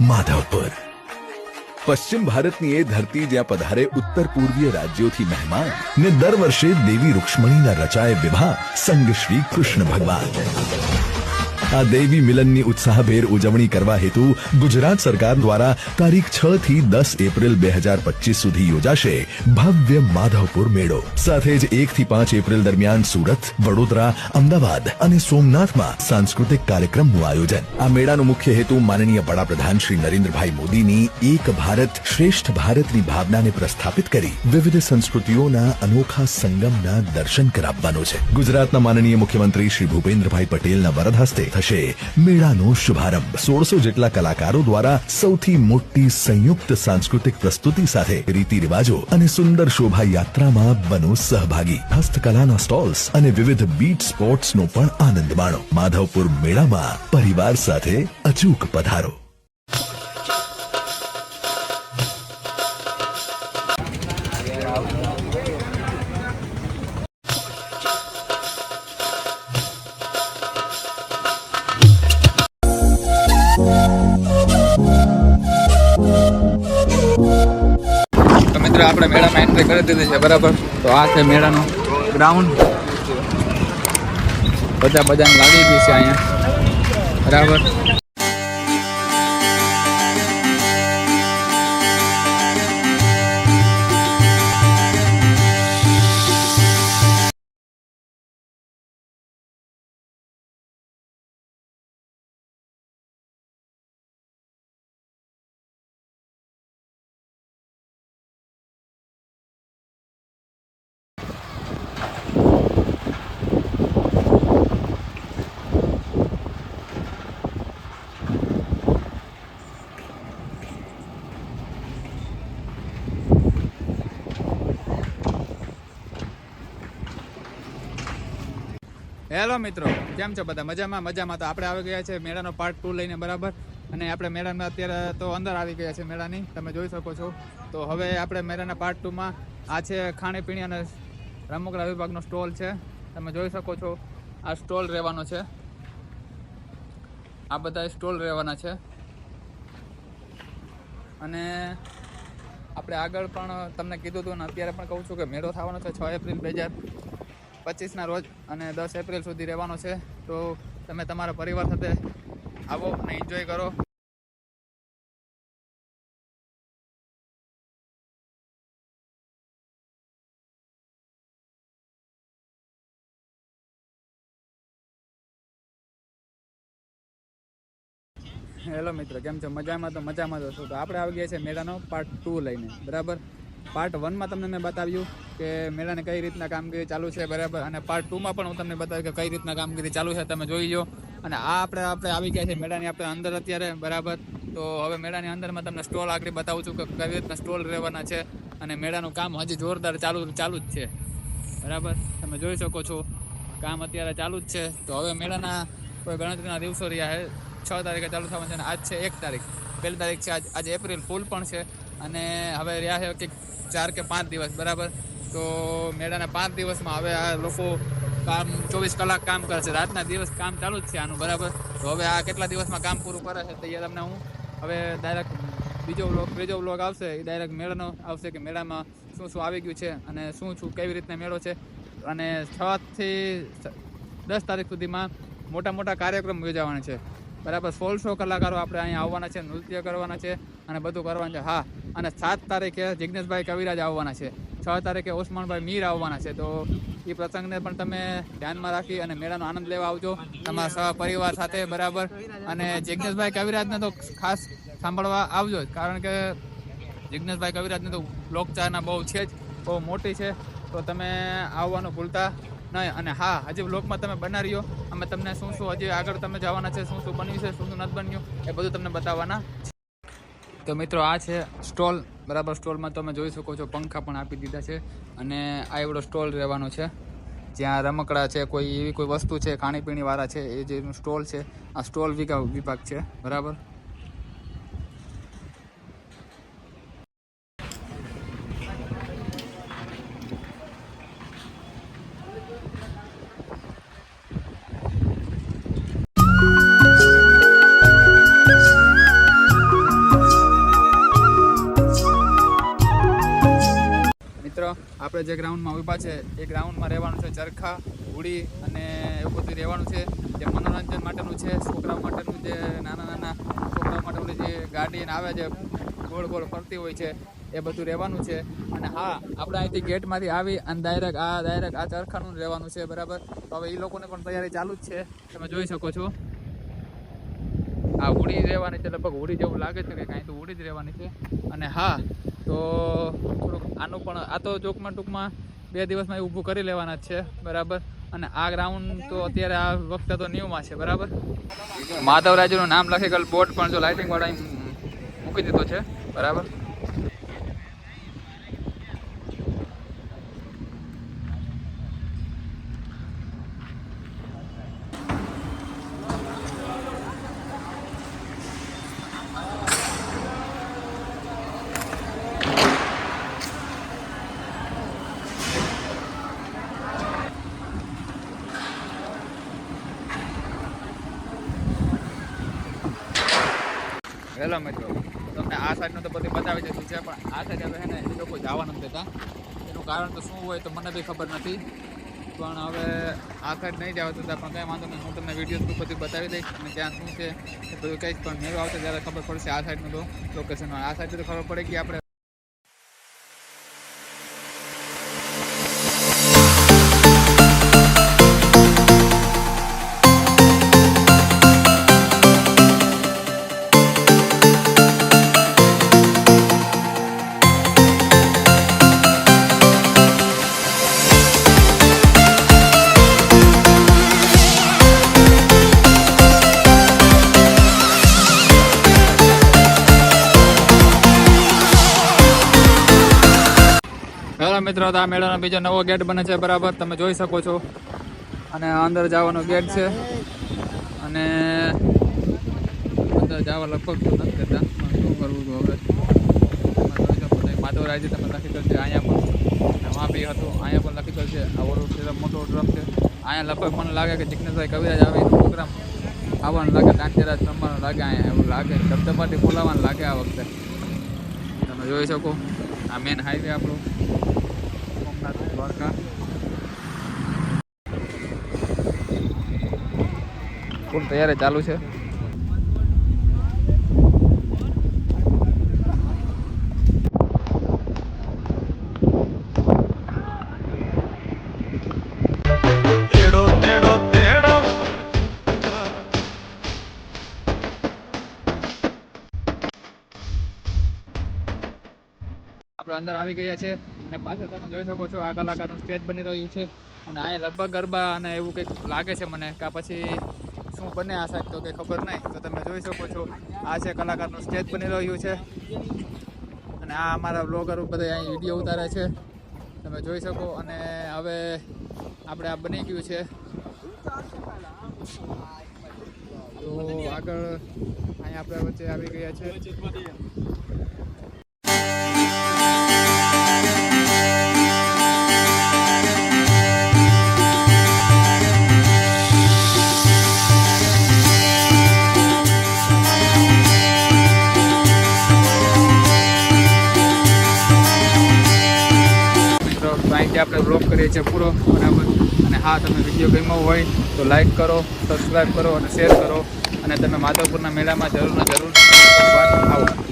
માધવપુર પશ્ચિમ ભારતની એ ધરતી જ્યાં પધારે ઉત્તર પૂર્વીય રાજ્યોથી મહેમાન ને દર વર્ષે દેવી રૂક્ષ્મણીના રચાય વિવાહ સંગ શ્રી કૃષ્ણ ભગવાન. આ દેવી મિલનની ઉત્સાહભેર ઉજવણી કરવા હેતુ ગુજરાત સરકાર દ્વારા તારીખ છ થી દસ એપ્રિલ બે હજાર પચીસ સુધી યોજાશે ભવ્ય માધવપુર મેળો. સાથે જ એક થી પાંચ એપ્રિલ દરમિયાન સુરત, વડોદરા, અમદાવાદ અને સોમનાથમાં સાંસ્કૃતિક કાર્યક્રમનું આયોજન. આ મેળાનો મુખ્ય હેતુ માનનીય વડાપ્રધાન શ્રી નરેન્દ્રભાઈ મોદીની એક ભારત શ્રેષ્ઠ ભારતની ભાવનાને પ્રસ્થાપિત કરી વિવિધ સંસ્કૃતિઓના અનોખા સંગમના દર્શન કરાવવાનો છે. ગુજરાતના માનનીય મુખ્યમંત્રી શ્રી ભૂપેન્દ્રભાઈ પટેલના વરદ હસ્તે થશે. મેળાનો શુભારંભ. સોળસો જેટલા કલાકારો દ્વારા સૌથી મોટી સંયુક્ત સાંસ્કૃતિક પ્રસ્તુતિ સાથે રીતિ રિવાજો અને સુંદર શોભાયાત્રામાં બનો સહભાગી. હસ્તકલાના સ્ટોલ્સ અને વિવિધ બીટ સ્પોર્ટ્સનો પણ આનંદ માણો. માધવપુર મેળામાં પરિવાર સાથે અચૂક પધારો. મિત્રો, આપણે મેળામાં એન્ટ્રી કરી દીધી છે, બરાબર? તો આ છે મેળાનું ગ્રાઉન્ડ બધા બધાને લાગી ગઈ છે અહીંયા. બરાબર? હેલો મિત્રો, કેમ છો બધા? મજામાં? મજામાં તો આપણે આવી ગયા છે મેળાનો પાર્ટ ટુ લઈને બરાબર. અને આપણે મેળામાં અત્યારે તો અંદર આવી ગયા છે મેળાની, તમે જોઈ શકો છો. તો હવે આપણે મેળાના પાર્ટ ટુમાં આ છે ખાણીપીણી અને રમકડા વિભાગનો સ્ટોલ છે. તમે જોઈ શકો છો, આ સ્ટોલ રહેવાનો છે. આ બધા સ્ટોલ રહેવાના છે. અને આપણે આગળ પણ તમને કીધું હતું ને, અત્યારે પણ કહું છું કે મેળો થવાનો છે છ એપ્રિલ બે પચીસના રોજ અને દસ એપ્રિલ સુધી રહેવાનો છે. તો તમે તમારા પરિવાર સાથે આવો અને એન્જોય કરો. હેલો મિત્ર, કેમ છો? મજામાં તો મજામાં તો છું તો આપણે આવી ગયા છે મેળાનો પાર્ટ ટુ લઈને. બરાબર? પાર્ટ વનમાં તમને મેં બતાવ્યું કે મેળાને કઈ રીતના કામગીરી ચાલુ છે, બરાબર? અને પાર્ટ ટુમાં પણ હું તમને બતાવ્યું કે કઈ રીતના કામગીરી ચાલુ છે, તમે જોઈ લો અને આ આપણે આપણે આવી ગયા છે મેળાની આપણે અંદર અત્યારે, બરાબર? તો હવે મેળાની અંદરમાં તમને સ્ટોલ આગળ બતાવું છું કે કઈ રીતના સ્ટોલ રહેવાના છે અને મેળાનું કામ હજી જોરદાર ચાલુ ચાલુ જ છે. બરાબર? તમે જોઈ શકો છો, કામ અત્યારે ચાલુ જ છે. તો હવે મેળાના કોઈ ગણતરીના દિવસો રહ્યા છે. છ તારીખે ચાલુ થવાનું છે અને આજ છે એક તારીખ. પહેલી તારીખ છે, આજ, આજે એપ્રિલ ફૂલ પણ છે. અને હવે રહ્યા છે કે ચાર કે પાંચ દિવસ, બરાબર? તો મેળાના પાંચ દિવસમાં હવે આ લોકો કામ, ચોવીસ કલાક કામ કરે છે. રાતના દિવસ કામ ચાલુ જ છે આનું, બરાબર? તો હવે આ કેટલા દિવસમાં કામ પૂરું કરે છે તો તમને હું? હવે ડાયરેક્ટ બીજો વ્લોગ ત્રીજો વ્લોગ આવશે, એ ડાયરેક્ટ મેળાનો આવશે કે મેળામાં શું શું આવી ગયું છે અને શું શું કેવી રીતના મેળો છે. અને છથી દસ તારીખ સુધીમાં મોટા મોટા કાર્યક્રમ યોજાવાના છે. બરાબર, સોળસો કલાકારો આપણે અહીંયા આવવાના છે, નૃત્ય કરવાના છે અને બધું કરવાનું છે. હા, અને સાત તારીખે જિજ્ઞેશભાઈ કવિરાજ આવવાના છે. છ તારીખે ઓસમાનભાઈ મીર આવવાના છે. તો એ પ્રસંગને પણ તમે ધ્યાનમાં રાખી અને મેળાનો આનંદ લેવા આવજો. તમારા સહપરિવાર સાથે, બરાબર. અને જિજ્ઞેશભાઈ કવિરાજને તો ખાસ સાંભળવા આવજો જ, કારણ કે જિજ્ઞેશભાઈ કવિરાજને તો લોકચારના બહુ છે જ, બહુ મોટી છે. તો તમે આવવાનું ભૂલતા નહીં અને હા, હજી બ્લોગમાં તમે બના રહ્યો અમે તમને શું શું હજી આગળ તમે જવાના છે, શું શું બન્યું છે, શું શું નથી બન્યું, એ બધું તમને બતાવવાના. તો મિત્રો, આ છે સ્ટોલ. બરાબર, સ્ટોલમાં તમે જોઈ શકો છો, પંખા પણ આપી દીધા છે, અને આ એવડો સ્ટોલ રહેવાનો છે. જ્યાં રમકડા છે, કોઈ એવી કોઈ વસ્તુ છે ખાણીપીણી વાળા છે, એ જે સ્ટોલ છે, આ સ્ટોલ વિભાગ છે. બરાબર? આપણે જે ગ્રાઉન્ડમાં ઊભા છે, એ ગ્રાઉન્ડમાં રહેવાનું છે ચરખા હોડી અને એવું બધું રહેવાનું છે. જે મનોરંજન માટેનું છે, છોકરાઓ માટેનું જે, નાના નાના છોકરાઓ માટે જે ગાડીને આવે છે, ગોળ ગોળ ફરતી હોય છે, એ બધું રહેવાનું છે. અને હા, આપણે અહીંથી ગેટમાંથી આવી અને ડાયરેક્ટ આ ડાયરેક્ટ આ ચરખાનું રહેવાનું છે, બરાબર? તો હવે એ લોકોને પણ તૈયારી ચાલુ જ છે. તમે જોઈ શકો છો. આ હોડી રહેવાની છે, લગભગ હોડી જેવું લાગે છે કે કાંઈ તો હોડી જ રહેવાની છે. અને હા તો થોડુંક આનું પણ, આ તો ચોકમાં ટૂંકમાં બે દિવસમાં ઊભું કરી લેવાના જ છે, બરાબર? અને આ ગ્રાઉન્ડ તો અત્યારે આ વખતે તો ન્યૂમાં છે, બરાબર? માધવરાજનું નામ લખેલ બોર્ડ પણ જો લાઇટિંગ વાળા મૂકી દીધો છે, બરાબર? હેલો મિત્રો તમને આ સાઈડનું તો બધું બતાવી દીધું છે, પણ આ સાઈડ હવે એને એ લોકો જવા નથી દેતા એનું કારણ તો શું હોય તો મને બી ખબર નથી. પણ હવે આ સાઈડ નહીં જવા દેતા, પણ કંઈ વાંધો નહીં. હું તમને વીડિયો થ્રુ બધું બતાવી દઈશ અને ત્યાં શું છે એ બધું કંઈક પણ મેળો આવશે ત્યારે ખબર પડશે આ સાઈડનું તો લોકેશન આ સાઈડ તો ખબર પડે કે આપણે. હેલો મિત્રો આ મેળાનો બીજો નવો ગેટ બને છે, બરાબર, તમે જોઈ શકો છો. અને અંદર જવાનો ગેટ છે. અને અંદર જવા લગભગ શું કરવું તો હવે? માધવરાયજી તમે લખી દો છે, અહીંયા પણ. વાં બી હતું, અહીંયા પણ લખી દો છે આ ઓલું ડ્રમ મોટો ડ્રમ છે. અહીંયા લગભગ મને લાગે કે જિજ્ઞેશભાઈ કવિરાજ આવે પ્રોગ્રામ. આવવાનું લાગે દાંડિયા રમવાનું લાગે, અહીંયા એવું લાગે ધબધબાથી બોલાવવાનું લાગે આ વખતે. તમે જોઈ શકો, આ મેન હાઈવે આપણું. દ્વારકા. ફૂલ તૈયારી ચાલુ છે. આપણે અંદર આવી ગયા છે. અને પાછળ તમે જોઈ શકો છો આ કલાકારનું સ્ટેજ બની રહ્યું છે. અને અહીંયા લગભગ ગરબા અને એવું કંઈક લાગે છે મને કે પછી શું બને આ સાહેબ તો કંઈ ખબર નહીં. તો તમે જોઈ શકો છો, આ છે કલાકારનું સ્ટેજ બની રહ્યું છે. અને આ અમારા બ્લોગર બધા અહીં વીડિયો ઉતારે છે. તમે જોઈ શકો અને હવે આપણે આ બની ગયું છે. તો આગળ અહીંયા આપણે વચ્ચે આવી ગયા છે. આપણે બ્લોગ કરીએ છીએ પૂરો બરાબર. અને હા તમે વીડિયો ગમ્યો હોય તો લાઈક કરો સબસ્ક્રાઈબ કરો અને શેર કરો. અને તમે માધવપુરના મેળામાં જરૂર જરૂર એકવાર